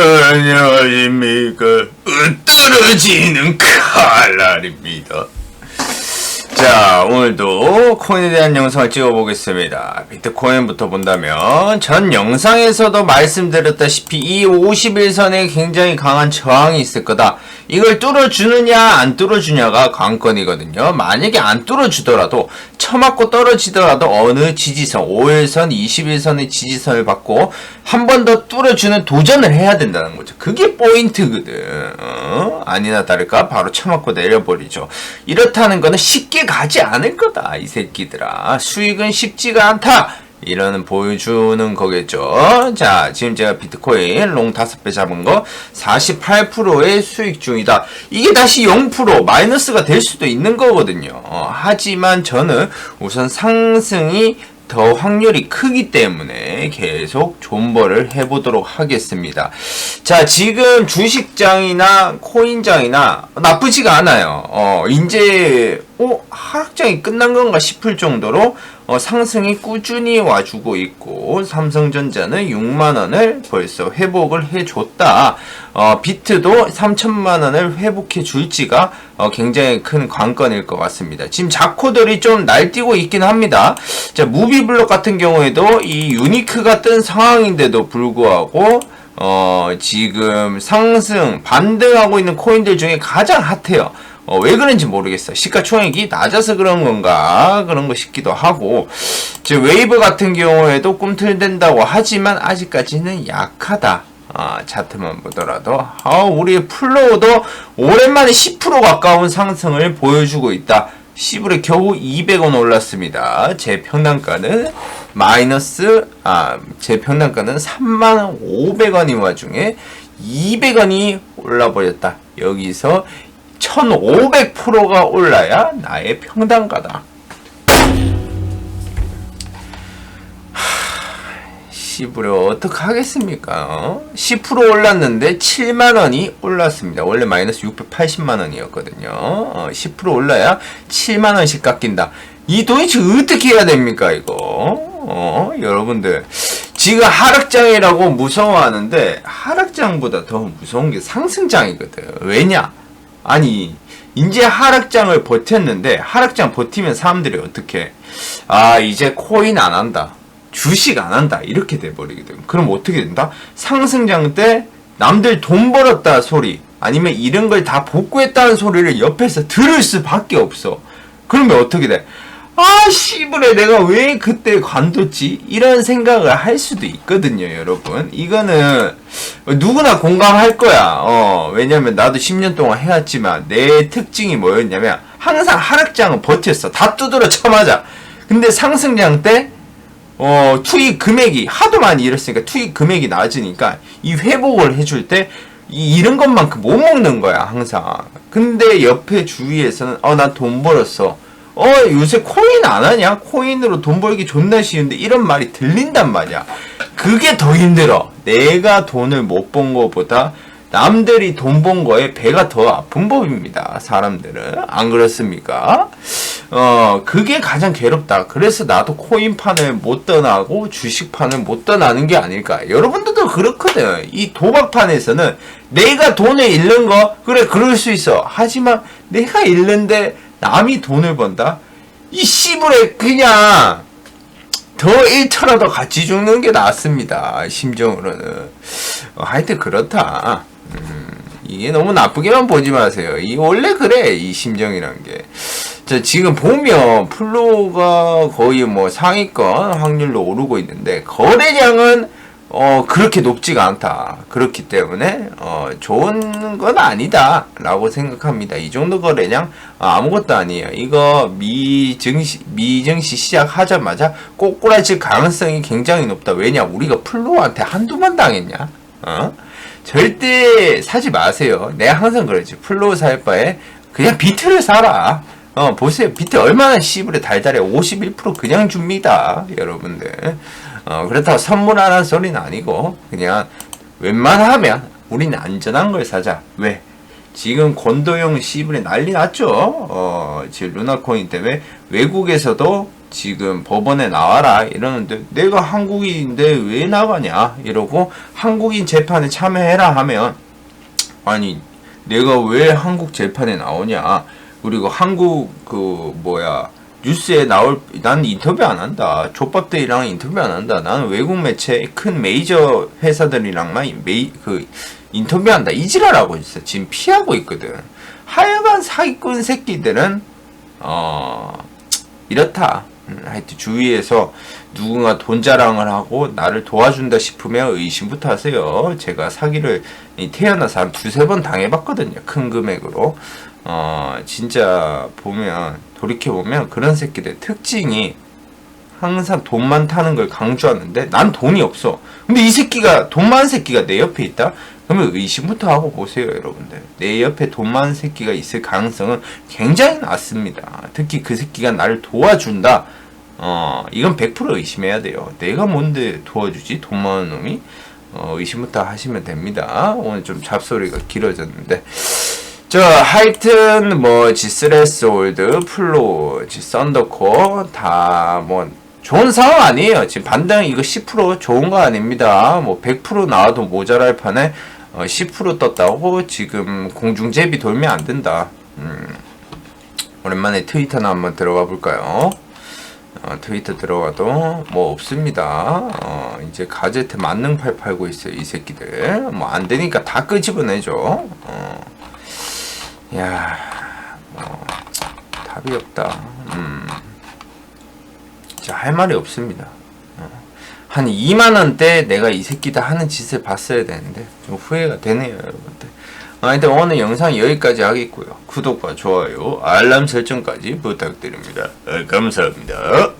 안녕하십니까. 떨어지는 칼날입니다. 자, 오늘도 코인에 대한 영상을 찍어보겠습니다. 비트코인부터 본다면, 전 영상에서도 말씀드렸다시피 이 51선에 굉장히 강한 저항이 있을 거다. 이걸 뚫어주느냐, 안 뚫어주냐가 관건이거든요. 만약에 안 뚫어주더라도, 처맞고 떨어지더라도 어느 지지선, 5일선, 21선의 지지선을 받고, 한 번 더 뚫어주는 도전을 해야 된다는 거죠. 그게 포인트거든. 어? 아니나 다를까, 바로 처맞고 내려버리죠. 이렇다는 거는 쉽게 가지 않을 거다, 이 새끼들아. 수익은 쉽지가 않다. 이러는 보여주는 거겠죠. 자, 지금 제가 비트코인 롱 5배 잡은 거 48%의 수익 중이다. 이게 다시 0% 마이너스가 될 수도 있는 거거든요. 어, 하지만 저는 우선 상승이 더 확률이 크기 때문에 계속 존버를 해보도록 하겠습니다. 자, 지금 주식장이나 코인장이나 나쁘지가 않아요. 어, 이제, 어, 하락장이 끝난 건가 싶을 정도로 어, 상승이 꾸준히 와주고 있고 삼성전자는 6만원을 벌써 회복을 해줬다. 어, 비트도 3천만원을 회복해 줄지가 어, 굉장히 큰 관건일 것 같습니다. 지금 자코들이 좀 날뛰고 있긴 합니다. 자, 무비블록 같은 경우에도 이 유니크가 뜬 상황인데도 불구하고 어, 지금 상승, 반등하고 있는 코인들 중에 가장 핫해요. 어, 왜 그런지 모르겠어요. 시가총액이 낮아서 그런 건가 그런 거 싶기도 하고 지금 웨이브 같은 경우에도 꿈틀댄다고 하지만 아직까지는 약하다. 아, 차트만 보더라도 아, 우리 플로우도 오랜만에 10% 가까운 상승을 보여주고 있다. 시불에 겨우 200원 올랐습니다. 제 평단가는 마이너스 아, 제 평단가는 3만 500원인 와중에 200원이 올라버렸다. 여기서 1500%가 올라야 나의 평단가다. 시부려 어떡하겠습니까? 어? 10% 올랐는데 7만원이 올랐습니다. 원래 마이너스 680만원이었거든요. 어, 10% 올라야 7만원씩 깎인다. 이 도대체 어떻게 해야 됩니까, 이거? 어, 여러분들. 지금 하락장이라고 무서워하는데, 하락장보다 더 무서운 게 상승장이거든. 왜냐? 아니 이제 하락장을 버텼는데 하락장 버티면 사람들이 어떻게 아 이제 코인 안 한다 주식 안 한다 이렇게 돼버리게 되면 그럼 어떻게 된다? 상승장 때 남들 돈 벌었다 소리 아니면 이런 걸다 복구했다는 소리를 옆에서 들을 수밖에 없어. 그러면 어떻게 돼 아, 씨부레, 내가 왜 그때 관뒀지? 이런 생각을 할 수도 있거든요, 여러분. 이거는 누구나 공감할 거야. 어, 왜냐면 나도 10년 동안 해왔지만 내 특징이 뭐였냐면 항상 하락장은 버텼어. 다 두드려 쳐맞아. 근데 상승장 때, 어, 투입 금액이 하도 많이 잃었으니까 투입 금액이 낮으니까 이 회복을 해줄 때 이, 이런 것만큼 못 먹는 거야, 항상. 근데 옆에 주위에서는, 어, 나 돈 벌었어. 어 요새 코인 안 하냐? 코인으로 돈 벌기 존나 쉬운데 이런 말이 들린단 말이야. 그게 더 힘들어. 내가 돈을 못 번 거보다 남들이 돈 번 거에 배가 더 아픈 법입니다. 사람들은 안 그렇습니까? 어 그게 가장 괴롭다. 그래서 나도 코인판을 못 떠나고 주식판을 못 떠나는 게 아닐까. 여러분들도 그렇거든. 이 도박판에서는 내가 돈을 잃는 거 그래 그럴 수 있어. 하지만 내가 잃는데 남이 돈을 번다? 이 씨부레 그냥 더 1터라도 같이 죽는 게 낫습니다. 심정으로는. 어, 하여튼 그렇다. 음, 이게 너무 나쁘게만 보지 마세요. 이 원래 그래 이 심정이란 게. 자, 지금 보면 플로가 거의 뭐 상위권 확률로 오르고 있는데 거래량은 어, 그렇게 높지가 않다. 그렇기 때문에, 어, 좋은 건 아니다. 라고 생각합니다. 이 정도 거래량 어, 아무것도 아니에요. 이거 미증시, 미증시 시작하자마자 꼬꾸라질 가능성이 굉장히 높다. 왜냐? 우리가 플로우한테 한두 번 당했냐? 어? 절대 사지 마세요. 내가 항상 그러지. 플로우 살 바에 그냥 비트를 사라. 어, 보세요. 비트 얼마나 시불에 달달해. 51% 그냥 줍니다. 여러분들. 어, 그렇다고 선물하라는 소리는 아니고 그냥 웬만하면 우리는 안전한 걸 사자. 왜? 지금 권도용 시분에 난리 났죠. 어, 지금 루나코인 때문에 외국에서도 지금 법원에 나와라 이러는데 내가 한국인인데 왜 나가냐 이러고 한국인 재판에 참여해라 하면 아니 내가 왜 한국 재판에 나오냐 그리고 한국 그 뭐야 뉴스에 나올 난 인터뷰 안 한다 족밥들이랑 인터뷰 안 한다 나는 외국 매체 큰 메이저 회사들이랑만 메이 그 인터뷰한다 이지랄하고 있어 지금 피하고 있거든 하여간 사기꾼 새끼들은 어 이렇다 음, 하여튼 주위에서 누군가 돈 자랑을 하고 나를 도와준다 싶으면 의심부터 하세요. 제가 사기를 이 태어나서 한 두세 번 당해봤거든요. 큰 금액으로. 어, 진짜 보면, 돌이켜보면 그런 새끼들 특징이 항상 돈만 타는 걸 강조하는데 난 돈이 없어. 근데 이 새끼가 돈 많은 새끼가 내 옆에 있다? 그러면 의심부터 하고 보세요, 여러분들. 내 옆에 돈 많은 새끼가 있을 가능성은 굉장히 낮습니다. 특히 그 새끼가 나를 도와준다. 어, 이건 100% 의심해야 돼요. 내가 뭔데 도와주지? 돈 많은 놈이? 어, 의심부터 하시면 됩니다. 오늘 좀 잡소리가 길어졌는데. 저 하여튼 뭐 지스레스 올드 플로 지 썬더코 다 뭐 좋은 상황 아니에요 지금 반등 이거 10% 좋은 거 아닙니다 뭐 100% 나와도 모자랄 판에 어, 10% 떴다고 지금 공중제비 돌면 안 된다 음, 오랜만에 트위터나 한번 들어가 볼까요 어, 트위터 들어가도 뭐 없습니다. 어, 이제 가제트 만능팔 팔고 있어요 이 새끼들. 뭐 안 되니까 다 끄집어내죠. 어. 야, 뭐 답이 없다. 음, 진짜 할 말이 없습니다. 어. 한 2만 원대 내가 이 새끼다 하는 짓을 봤어야 되는데 좀 후회가 되네요, 여러분들. 아, 일단 오늘 영상 여기까지 하겠고요. 구독과 좋아요, 알람 설정까지 부탁드립니다. 어, 감사합니다.